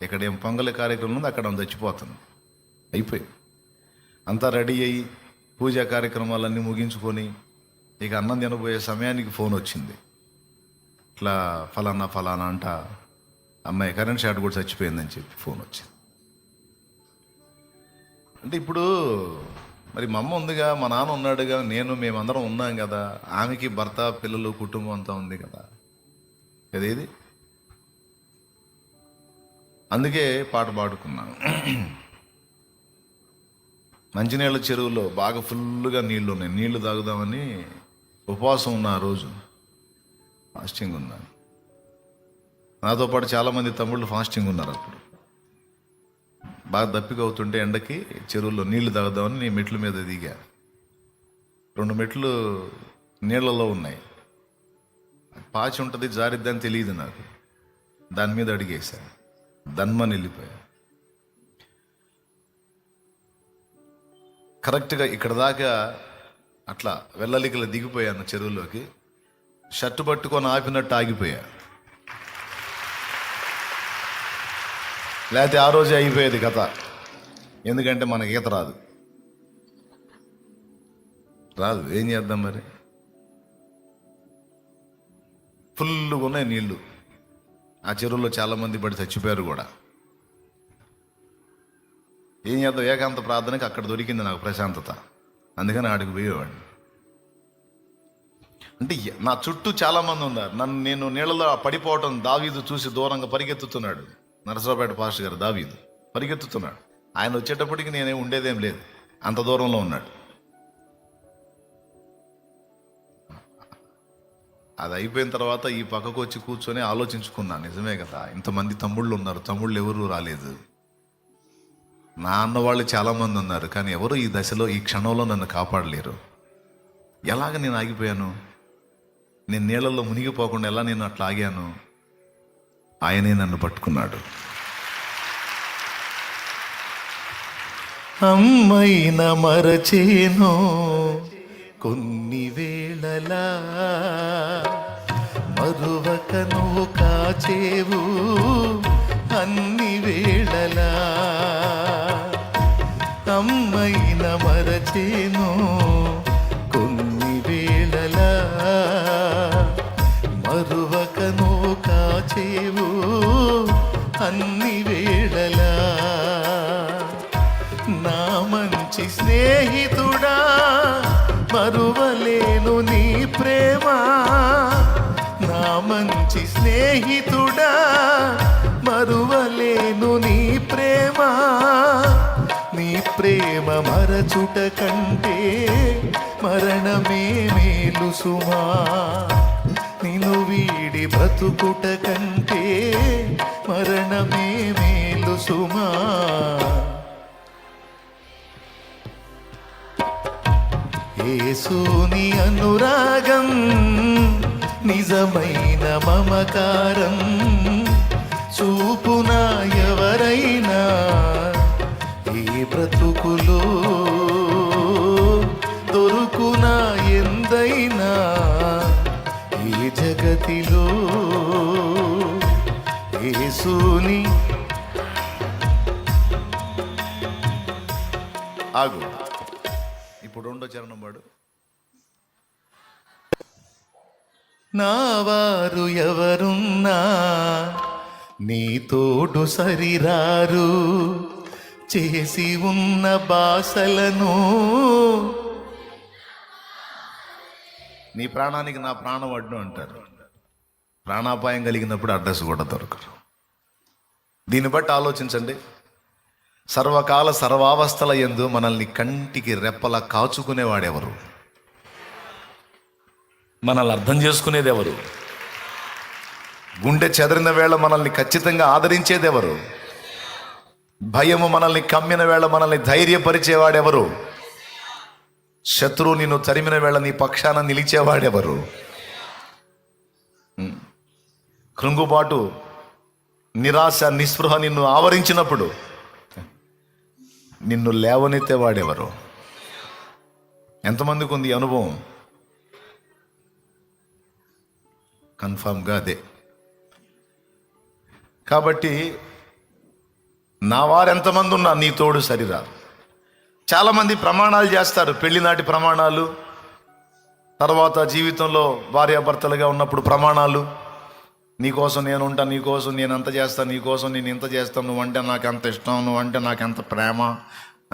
ఇక్కడ ఏం పొంగలి కార్యక్రమం ఉంది అక్కడ చచ్చిపోతుంది. అయిపోయింది అంతా రెడీ అయ్యి పూజా కార్యక్రమాలన్నీ ముగించుకొని ఇక అన్నం తినబోయే సమయానికి ఫోన్ వచ్చింది. ఇట్లా ఫలానా ఫలానా అంట అమ్మాయి కరెంట్ షాట్ కూడా చచ్చిపోయిందని చెప్పి ఫోన్ వచ్చింది. అంటే ఇప్పుడు మరి మా అమ్మ ఉందిగా మా నాన్న ఉన్నాడుగా నేను మేమందరం ఉన్నాం కదా ఆమెకి భర్త పిల్లలు కుటుంబం అంతా ఉంది కదా. అదేది అందుకే పాట పాడుకున్నాను. మంచినీళ్ళ చెరువులో బాగా ఫుల్గా నీళ్ళు ఉన్నాయి. నీళ్ళు తాగుదామని ఉపవాసం ఉన్న ఆ రోజు ఫాస్టింగ్ ఉన్నాను నాతో పాటు చాలామంది తమ్ముళ్ళు ఫాస్టింగ్ ఉన్నారు అప్పుడు. బాగా దప్పిక అవుతుంటే ఎండకి చెరువులో నీళ్ళు తాగుదామని నేను మెట్ల మీద దిగా. రెండు మెట్లు నీళ్ళలో ఉన్నాయి. పాచి ఉంటుంది జారిద్దని తెలియదు నాకు. దాని మీద అడిగేశాను దన్మని వెళ్ళిపోయా కరెక్ట్గా ఇక్కడ దాకా అట్లా వెళ్ళలికలు దిగిపోయాను చెరువులోకి. షర్టు పట్టుకొని ఆపినట్టు ఆగిపోయా. లేకపోతే ఆ రోజే అయిపోయేది కథ. ఎందుకంటే మనకి ఈత రాదు. రాదు. ఏం చేద్దాం మరి? ఫుల్గా ఉన్నాయి నీళ్ళు ఆ చెరువులో చాలామంది పడి చచ్చిపోయారు కూడా. ఏం చేద్దాం? ఏకాంత ప్రార్థనకి అక్కడ దొరికింది నాకు ప్రశాంతత. అందుకని ఆడికి పోయేవాడిని. అంటే నా చుట్టూ చాలామంది ఉన్నారు. నన్ను నేను నీళ్ళలో పడిపోవటం దావీదు చూసి దూరంగా పరిగెత్తుతున్నాడు. నరసరావుపేట పాస్టర్ గారు దావీదు. పరిగెత్తుతున్నాడు. ఆయన వచ్చేటప్పటికి నేనే ఉండేదేం లేదు. అంత దూరంలో ఉన్నాడు. అది అయిపోయిన తర్వాత ఈ పక్కకు వచ్చి కూర్చొని ఆలోచించుకున్నాను నిజమే కదా ఇంతమంది తమ్ముళ్ళు ఉన్నారు తమ్ముళ్ళు ఎవరు రాలేదు. నా అన్న వాళ్ళు చాలామంది ఉన్నారు కానీ ఎవరు ఈ దశలో ఈ క్షణంలో నన్ను కాపాడలేరు. ఎలాగ నేను ఆగిపోయాను? నేను నీళ్ళల్లో మునిగిపోకుండా ఎలా నేను అట్లా ఆగాను? ఆయనే నన్ను పట్టుకున్నాడు. అమ్మైన మరచేను. కొన్ని వేళలా మరువకను కాచేవు అన్ని వేళలా. అమ్మైన మరచేను కొన్ని వేళలా మరువకను కాచేవు అన్ని వేళలా. నా మంచి స్నేహితు స్నేహితుడా మరువలేను నీ ప్రేమ. నీ ప్రేమ మరచుట కంటే మరణమే మేలు సుమా నిను వీడి బ్రతుకుట కంటే మరణమే మేలు సుమా యేసుని అనురాగం నిజమైన మమకారం చూపున ఎవరైనా ఏ బ్రతుకులో దొరుకున ఎందైనా ఈ జగతిలో యేసుని ఆగు. నా వారు ఎవరున్నా? నీ తోడు సరిరారు. చేసి ఉన్న బాసలను. నీ ప్రాణానికి నా ప్రాణం అడ్డు అంటారు. ప్రాణాపాయం కలిగినప్పుడు అడ్రస్ కూడా దొరకరు దీన్ని బట్టి ఆలోచించండి. సర్వకాల సర్వావస్థల ఎందు మనల్ని కంటికి రెప్పలా కాచుకునేవాడెవరు? మనల్ని అర్థం చేసుకునేది ఎవరు గుండె చెదరిన వేళ మనల్ని ఖచ్చితంగా ఆదరించేది ఎవరు భయము మనల్ని కమ్మిన వేళ మనల్ని ధైర్యపరిచేవాడెవరు? శత్రువు నిన్ను తరిమిన వేళ నీ పక్షాన నిలిచేవాడెవరు? కృంగుబాటు నిరాశ నిస్పృహ నిన్ను ఆవరించినప్పుడు నిన్ను లేవనెత్తేవాడెవరు? ఎంతమందికి ఉంది అనుభవం? కన్ఫామ్గా అదే. కాబట్టి నా వారు ఎంతమంది ఉన్నా నీ తోడు సరిరారు చాలామంది ప్రమాణాలు చేస్తారు పెళ్ళినాటి ప్రమాణాలు తర్వాత జీవితంలో భార్యాభర్తలుగా ఉన్నప్పుడు ప్రమాణాలు. నీకోసం నేను ఉంటా నీకోసం నేను అంత చేస్తాను నీకోసం నేను ఇంత చేస్తాను నువ్వంటే నాకు ఎంత ఇష్టం నువ్వంటే నాకు ఎంత ప్రేమ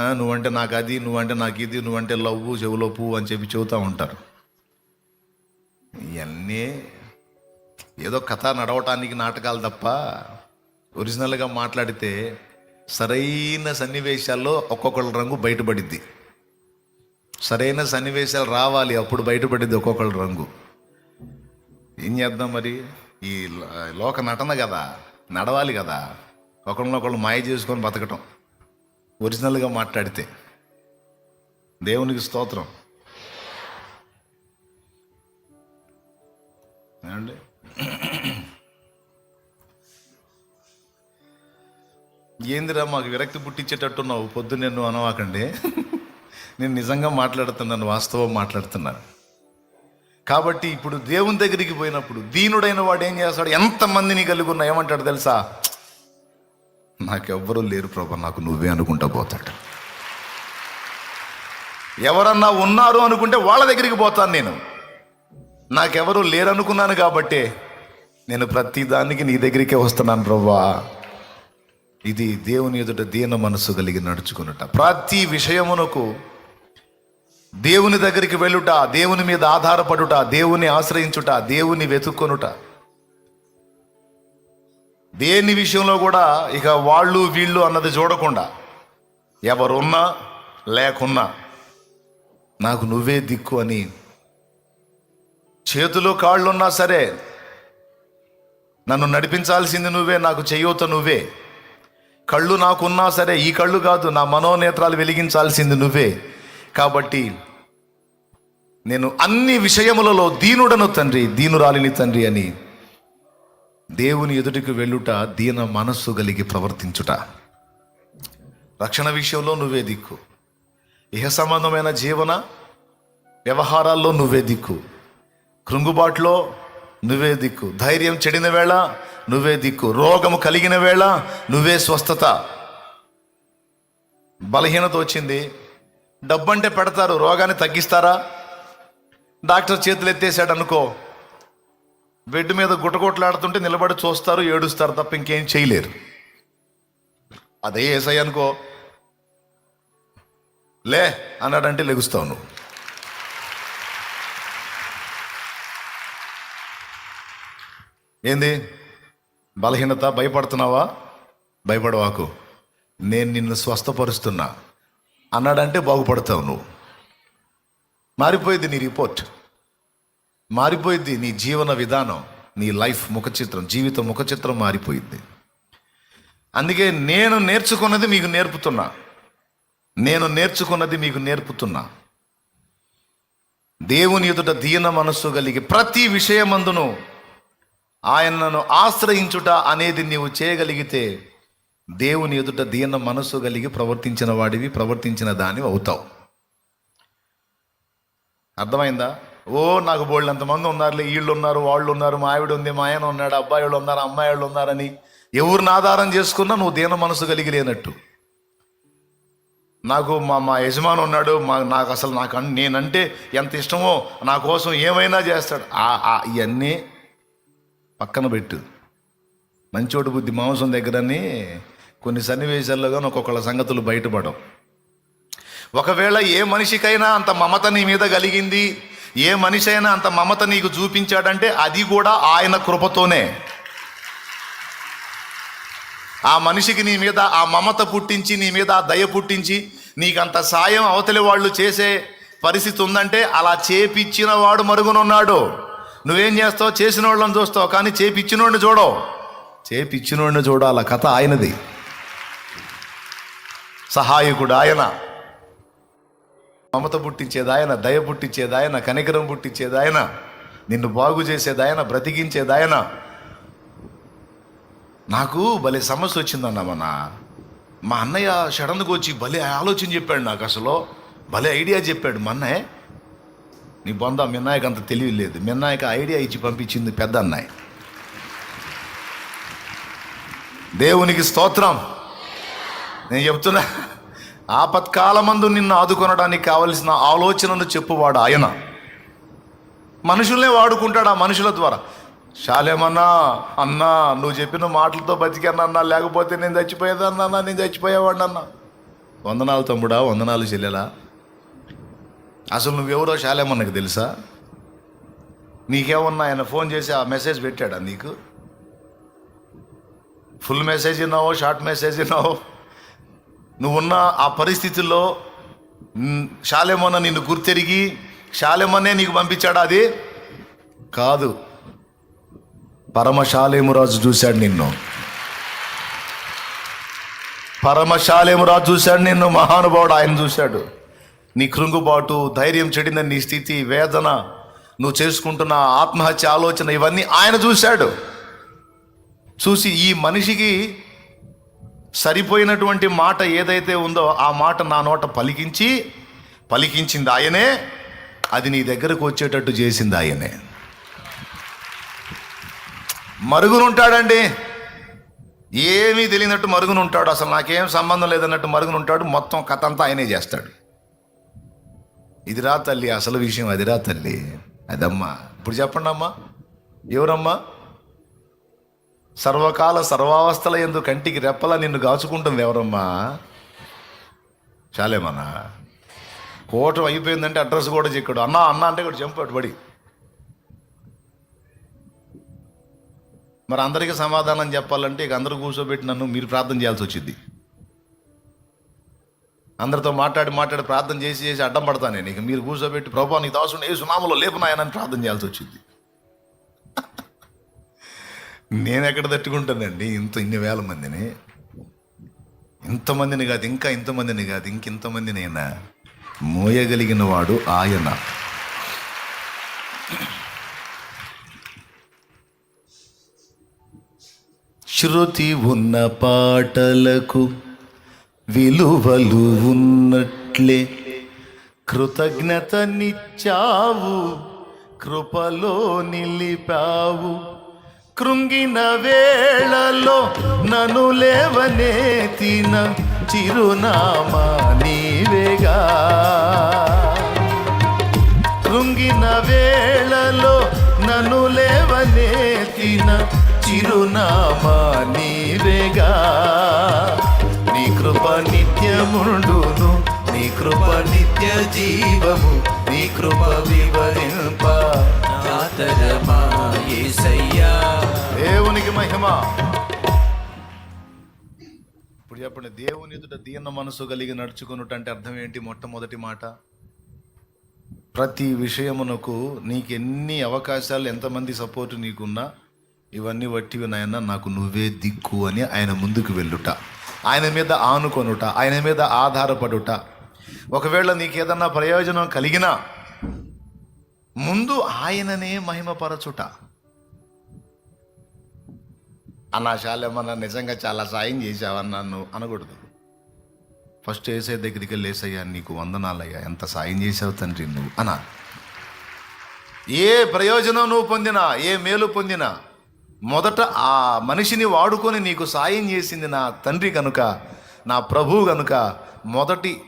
నువ్వంటే నాకు అది నువ్వంటే నాకు ఇది నువ్వంటే లవ్వు చెవులో పువ్వు అని చెప్పి చెబుతూ ఉంటారు. ఇవన్నీ ఏదో కథ నడవటానికి నాటకాలు తప్ప ఒరిజినల్గా మాట్లాడితే సరైన సన్నివేశాల్లో ఒక్కొక్కళ్ళ రంగు బయటపడిద్ది. సరైన సన్నివేశాలు రావాలి అప్పుడు బయటపడిద్ది ఒక్కొక్కళ్ళ రంగు. ఏం చేద్దాం మరి? ఈ లోక నటన కదా నడవాలి కదా. ఒకళ్ళనొకళ్ళు మాయ చేసుకొని బతకటం. ఒరిజినల్గా మాట్లాడితే. దేవునికి స్తోత్రం. ఏమండి? ఏందిరా మాకు విరక్తి పుట్టించేటట్టున్నావు? పొద్దు నేను అనవాకండి. నేను నిజంగా మాట్లాడుతున్నాను వాస్తవం మాట్లాడుతున్నాను. కాబట్టి ఇప్పుడు దేవుని దగ్గరికి పోయినప్పుడు దీనుడైన వాడు ఏం చేస్తాడు? ఎంతమందిని కలిగి ఉన్నా ఏమంటాడు తెలుసా? నాకెవ్వరూ లేరు ప్రభా నాకు నువ్వే అనుకుంటా పోతాడు. ఎవరన్నా ఉన్నారు అనుకుంటే వాళ్ళ దగ్గరికి పోతాను నేను. నాకెవరు లేరనుకున్నాను కాబట్టి నేను ప్రతి దానికి నీ దగ్గరికే వస్తున్నాను ప్రభా ఇది దేవుని ఎదుట దీన మనస్సు కలిగి నడుచుకున్నట ప్రతి విషయమునకు దేవుని దగ్గరికి వెళ్ళుట దేవుని మీద ఆధారపడుట దేవుని ఆశ్రయించుట దేవుని వెతుక్కొనుట. దేని విషయంలో కూడా ఇక వాళ్ళు వీళ్ళు అన్నది చూడకుండా ఎవరున్నా లేకున్నా నాకు నువ్వే దిక్కు అని చేతులు కాళ్ళున్నా సరే నన్ను నడిపించాల్సింది నువ్వే నాకు చేయూత నువ్వే. కళ్ళు నాకున్నా సరే ఈ కళ్ళు కాదు నా మనోనేత్రాలు వెలిగించాల్సింది నువ్వే. కాబట్టి నేను అన్ని విషయములలో దీనుడను తండ్రి దీనురాలిని తండ్రి అని దేవుని ఎదుటికి వెళ్ళుట దీన మనస్సు కలిగి ప్రవర్తించుట. రక్షణ విషయంలో నువ్వే దిక్కు. ఇహ సంబంధమైన జీవన వ్యవహారాల్లో నువ్వే దిక్కు. కృంగుబాటులో నువ్వే దిక్కు. ధైర్యం చెడిన వేళ నువ్వే దిక్కు. రోగము కలిగిన వేళ నువ్వే స్వస్థత. బలహీనత వచ్చింది. డబ్బంటే పెడతారు. రోగాన్ని తగ్గిస్తారా? డాక్టర్ చేతులు ఎత్తేసాడు అనుకో. బెడ్ మీద గుటగొట్లాడుతుంటే నిలబడి చూస్తారు ఏడుస్తారు తప్ప ఇంకేం చేయలేరు. అదే ఏసై అనుకో. లే అన్నాడంటే లెగుస్తావు నువ్వు. ఏంది? బలహీనత? భయపడుతున్నావా? భయపడవాకు. నేను నిన్ను స్వస్థపరుస్తున్నా. అన్నాడంటే బాగుపడతావు నువ్వు. మారిపోయింది నీ రిపోర్ట్. మారిపోయింది నీ జీవన విధానం. నీ లైఫ్ ముఖచిత్రం జీవిత ముఖచిత్రం మారిపోయింది. అందుకే నేను నేర్చుకున్నది మీకు నేర్పుతున్నా. నేను నేర్చుకున్నది మీకు నేర్పుతున్నా. దేవుని ఎదుట దీన మనస్సు కలిగి ప్రతి విషయమందును ఆయనను ఆశ్రయించుట అనేది నీవు చేయగలిగితే దేవుని ఎదుట దీన మనస్సు కలిగి ప్రవర్తించిన వాడివి ప్రవర్తించిన దాని అవుతావు. అర్థమైందా? ఓ నాకు బోళ్ళు అంతమంది ఉన్నారులే. వీళ్ళు ఉన్నారు వాళ్ళు ఉన్నారు మా ఆవిడ ఉంది మా ఆయన ఉన్నాడు అబ్బాయి వాళ్ళు ఉన్నారు అమ్మాయి వాళ్ళు ఉన్నారని ఎవరిని ఆధారం చేసుకున్నా నువ్వు దీన మనసు కలిగి లేనట్టు. నాకు మా మా యజమాని ఉన్నాడు మా నాకు అసలు నాకు నేనంటే ఎంత ఇష్టమో నా కోసం ఏమైనా చేస్తాడు. ఆ ఇవన్నీ పక్కన పెట్టు. మంచోటి బుద్ధి మాంసం దగ్గరని కొన్ని సన్నివేశాల్లో కానీ ఒక్కొక్కళ్ళ సంగతులు బయటపడవు. ఒకవేళ ఏ మనిషికైనా అంత మమత నీ మీద కలిగింది ఏ మనిషి అయినా అంత మమత నీకు చూపించాడంటే అది కూడా ఆయన కృపతోనే. ఆ మనిషికి నీ మీద ఆ మమత పుట్టించి నీ మీద ఆ దయ పుట్టించి నీకంత సాయం అవతలి వాళ్ళు చేసే పరిస్థితి ఉందంటే అలా చేపిచ్చిన వాడు మరుగునున్నాడు. నువ్వేం చేస్తావు? చేసిన వాళ్ళని చూస్తావు కానీ చేపిచ్చినోడిని చూడవు. చేపిచ్చినోడిని చూడాల కథ ఆయనది. సహాయకుడు ఆయన. మమత పుట్టించేది ఆయన దయ పుట్టించేది ఆయన కనికరం పుట్టించేది ఆయన నిన్ను బాగు చేసేది ఆయన బ్రతికించేది ఆయన. నాకు భలే సమస్య వచ్చిందన్న మన మా అన్నయ్య సడన్గా వచ్చి భలే ఆలోచన చెప్పాడు నాకు అసలు. భలే ఐడియా చెప్పాడు మా అన్నయ్య నీ బొంద మిన్నాయక అంత తెలివి లేదు. మిన్నాయక ఐడియా ఇచ్చి పంపించింది పెద్ద అన్నాయి దేవునికి స్తోత్రం. నేను చెప్తున్నా ఆపత్కాలమందు నిన్ను ఆదుకొనడానికి కావలసిన ఆలోచనను చెప్పువాడు ఆయన. మనుషుల్నే వాడుకుంటాడు ఆ మనుషుల ద్వారా. శాలేమన్నా అన్నా నువ్వు చెప్పిన మాటలతో బతికానన్నా లేకపోతే నేను చచ్చిపోయేదన్నా నేను చచ్చిపోయేవాడినన్నా. వందనాలు తమ్ముడా వందనాలు చెల్లెలా. అసలు నువ్వెవరో శాలేమన్నకు తెలుసా? నీకేమన్నా ఆయన ఫోన్ చేసి ఆ మెసేజ్ పెట్టాడా నీకు? ఫుల్ మెసేజ్ విన్నావో షార్ట్ మెసేజ్ విన్నావో? నువ్వున్న ఆ పరిస్థితుల్లో మ్, శాలేమన్న నిన్ను గుర్తెరిగి శాలేమన్నే నీకు పంపించాడా అది? కాదు. పరమశాలేమురాజు చూశాడు నిన్ను. పరమశాలేమురాజు చూశాడు నిన్ను మహానుభావుడు ఆయన చూశాడు. నీ కృంగుబాటు ధైర్యం చెడిన నీ స్థితి వేదన నువ్వు చేసుకుంటున్న ఆత్మహత్య ఆలోచన ఇవన్నీ ఆయన చూశాడు. చూసి ఈ మనిషికి సరిపోయినటువంటి మాట ఏదైతే ఉందో ఆ మాట నా నోట పలికించి పలికించింది ఆయనే. అది నీ దగ్గరకు వచ్చేటట్టు చేసింది ఆయనే. మరుగునుంటాడండి. ఏమీ తెలియనట్టు మరుగునుంటాడు. అసలు నాకేం సంబంధం లేదన్నట్టు మరుగునుంటాడు. మొత్తం కథ అంతా ఆయనే చేస్తాడు. ఇదిరా తల్లి అసలు విషయం అదిరా తల్లి. అదమ్మా. ఇప్పుడు చెప్పండి అమ్మా. ఎవరమ్మా? సర్వకాల సర్వావస్థల ఎందు కంటికి రెప్పలా నిన్ను గాచుకుంటుంది ఎవరమ్మా? చాలేమన్నా? కోటం అయిపోయిందంటే అడ్రస్ కూడా చెక్కాడు. అన్నా అన్న అంటే కూడా చంపాడు పడి మరి అందరికీ సమాధానం చెప్పాలంటే ఇక అందరూ కూర్చోబెట్టి నన్ను మీరు ప్రార్థన చేయాల్సి వచ్చింది. అందరితో మాట్లాడి మాట్లాడి ప్రార్థన చేసి చేసి అడ్డం పడతాను నేను. ఇక మీరు కూర్చోబెట్టి ప్రభా నీ దాసుని ఏ సునామలో లేపునాయనని ప్రార్థన చేయాల్సి వచ్చింది. నేను ఎక్కడ తట్టుకుంటానండి? ఇంత ఇన్ని వేల మందిని. ఇంతమందిని కాదు ఇంకా ఇంతమందిని కాదు ఇంకింతమందిని అయినా మోయగలిగిన వాడు ఆయన. శృతి ఉన్న పాటలకు విలువలు ఉన్నట్లే. కృతజ్ఞతనిచ్చావు కృపలో నిలిపావు. కృంగిన వేళలో నన్ను లేవనెత్తిన చిరునామా నీవేగా. కృంగిన వేళలో నన్ను తిన చిరునామా నీవేగా. కృప నిత్య జీవము నీ కృప వివరింప. దేవునికి మహిమ. ఇప్పుడు చెప్పండి దేవుని ఎదుట దీన మనసు కలిగి నడుచుకున్నట్టు అంటే అర్థం ఏంటి మొట్టమొదటి మాట? ప్రతి విషయమునకు నీకు ఎన్ని అవకాశాలు ఎంతమంది సపోర్ట్ నీకున్నా ఇవన్నీ వట్టివి నాయన నాకు నువ్వే దిక్కు అని ఆయన ముందుకు వెళ్ళుట. ఆయన మీద ఆనుకొనుట ఆయన మీద ఆధారపడుట. ఒకవేళ నీకు ఏదన్నా ప్రయోజనం కలిగినా ముందు ఆయననే మహిమపరచుట. అన్న శాలేమన్నా నిజంగా చాలా సాయం చేసావన్నా నువ్వు అనకూడదు. ఫస్ట్ వేసే దగ్గరికి వెళ్ళేసయ్యా నీకు వందనాలయ్యా. ఎంత సాయం చేసావు తండ్రి నువ్వు అనా ఏ ప్రయోజనం నువ్వు పొందినా ఏ మేలు పొందినా మొదట ఆ మనిషిని వాడుకొని నీకు సాయం చేసింది నా తండ్రి కనుక నా ప్రభువు కనుక మొదటి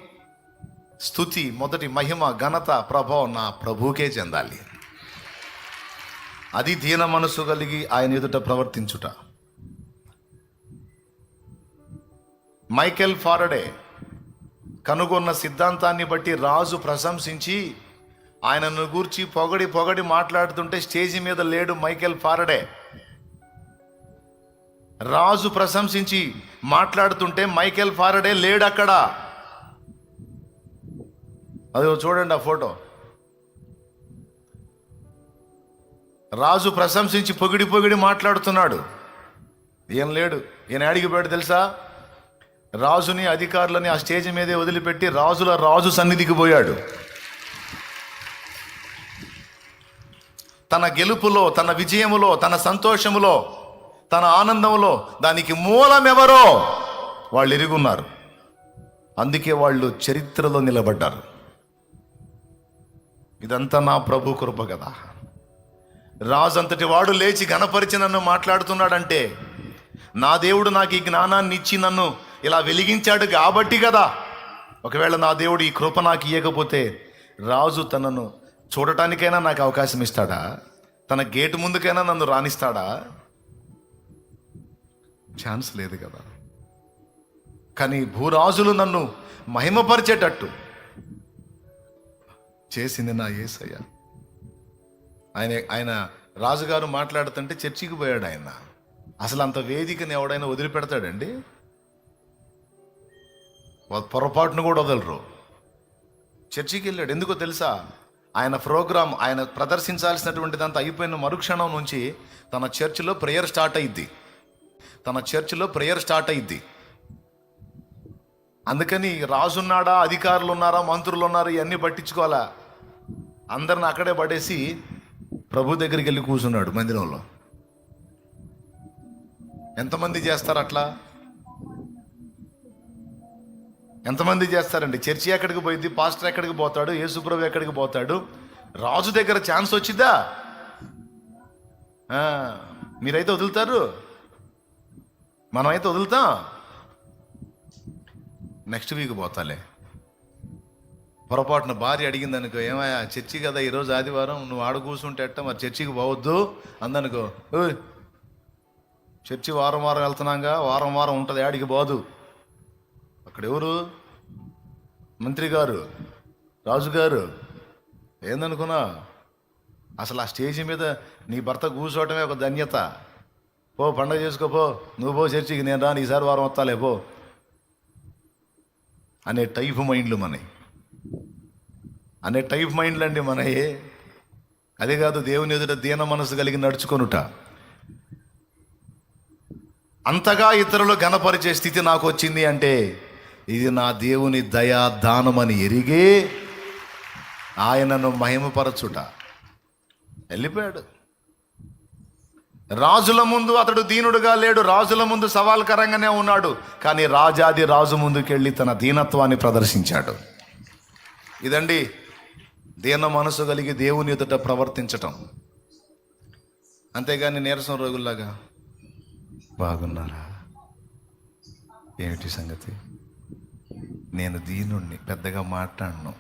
స్థుతి మొదటి మహిమ ఘనత ప్రభావం నా ప్రభువుకే చెందాలి. అది దీన మనసు కలిగి ఆయన ఎదుట ప్రవర్తించుట. మైకెల్ ఫారడే కనుగొన్న సిద్ధాంతాన్ని బట్టి రాజు ప్రశంసించి ఆయనను గూర్చి పొగడి పొగడి మాట్లాడుతుంటే స్టేజి మీద లేడు మైకెల్ ఫారడే. రాజు ప్రశంసించి మాట్లాడుతుంటే మైకెల్ ఫారడే లేడు అక్కడ అది చూడండి ఆ ఫోటో. రాజు ప్రశంసించి పొగిడి పొగిడి మాట్లాడుతున్నాడు. ఏం లేడు. ఈయన అడిగిపోయాడు తెలుసా? రాజుని అధికారులని ఆ స్టేజ్ మీదే వదిలిపెట్టి రాజుల రాజు సన్నిధికి పోయాడు. తన గెలుపులో తన విజయములో తన సంతోషములో తన ఆనందంలో దానికి మూలం ఎవరో వాళ్ళు ఎరుగున్నారు అందుకే వాళ్ళు చరిత్రలో నిలబడ్డారు. ఇదంతా నా ప్రభు కృప కదా. రాజు అంతటి వాడు లేచి గణపరిచి నన్ను మాట్లాడుతున్నాడంటే నా దేవుడు నాకు ఈ జ్ఞానాన్ని ఇచ్చి నన్ను ఇలా వెలిగించాడు కాబట్టి కదా. ఒకవేళ నా దేవుడు ఈ కృప నాకు ఇవ్వకపోతే రాజు తనను చూడటానికైనా నాకు అవకాశం ఇస్తాడా? తన గేటు ముందుకైనా నన్ను రాణిస్తాడా? ఛాన్స్ లేదు కదా. కానీ భూరాజులు నన్ను మహిమపరిచేటట్టు చేసింది నా ఏసయ్య. ఆయన ఆయన రాజుగారు మాట్లాడుతుంటే చర్చికి పోయాడు ఆయన. అసలు అంత వేదికని ఎవడైనా వదిలిపెడతాడండి? పొరపాటును కూడా వదలరు. చర్చికి వెళ్ళాడు. ఎందుకో తెలుసా? ఆయన ప్రోగ్రాం ఆయన ప్రదర్శించాల్సినటువంటిదంతా అయిపోయిన మరుక్షణం నుంచి తన చర్చిలో ప్రేయర్ స్టార్ట్ అయింది తన చర్చిలో ప్రేయర్ స్టార్ట్ అయింది అందుకని రాజున్నాడా అధికారులు ఉన్నారా మంత్రులు ఉన్నారా ఇవన్నీ పట్టించుకోవాలా? అందరిని అక్కడే పడేసి ప్రభు దగ్గరికి వెళ్ళి కూర్చున్నాడు మందిరంలో. ఎంతమంది చేస్తారు అట్లా? ఎంతమంది చేస్తారండి? చర్చి ఎక్కడికి పోయింది? పాస్టర్ ఎక్కడికి పోతాడు? యేసుప్రభు ఎక్కడికి పోతాడు? రాజు దగ్గర ఛాన్స్ వచ్చిద్దా మీరైతే వదులుతారు? మనమైతే వదులుతాం? Next week పోతాలే. పొరపాటున భార్య అడిగింది అనుకో ఏమయ్యా చర్చి కదా ఈరోజు ఆదివారం నువ్వు ఆడ కూర్చుంటే అట్ట మరి చర్చికి పోవద్దు? అందనుకో చర్చి వారం వారం వెళ్తున్నాగా వారం వారం ఉంటుంది ఆడికి పోదు. అక్కడ ఎవరు మంత్రి గారు రాజుగారు ఏందనుకున్నా? అసలు ఆ స్టేజి మీద నీ భర్త కూర్చోవటమే ఒక ధన్యత. పో పండగ చేసుకో పో. నువ్వు పో చర్చికి నేను రాను ఈసారి వారం వస్తాలే పో. అనే టైప్ మైండ్లు మనవి. అనే టైప్ మైండ్లు అండి మనయే. అదే కాదు దేవుని ఎదుట దీన మనసు కలిగి నడుచుకొనుట. అంతగా ఇతరులు గణపరిచే స్థితి నాకు వచ్చింది అంటే ఇది నా దేవుని దయా దానమని ఎరిగే ఆయనను మహిమపరచుట. వెళ్ళిపోయాడు. రాజుల ముందు అతడు దీనుడుగా లేడు రాజుల ముందు సవాల్కరంగానే ఉన్నాడు కానీ రాజాది రాజు ముందుకెళ్ళి తన దీనత్వాన్ని ప్రదర్శించాడు. ఇదండి దీన మనసు కలిగి దేవుని ఎదుట ప్రవర్తించటం. అంతేగాని నీరసం రోజుల్లాగా బాగున్నారా? ఏమిటి సంగతి? నేను దీనుణ్ణి పెద్దగా మాట్లాడను.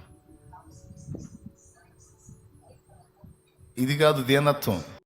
ఇది కాదు దీనత్వం.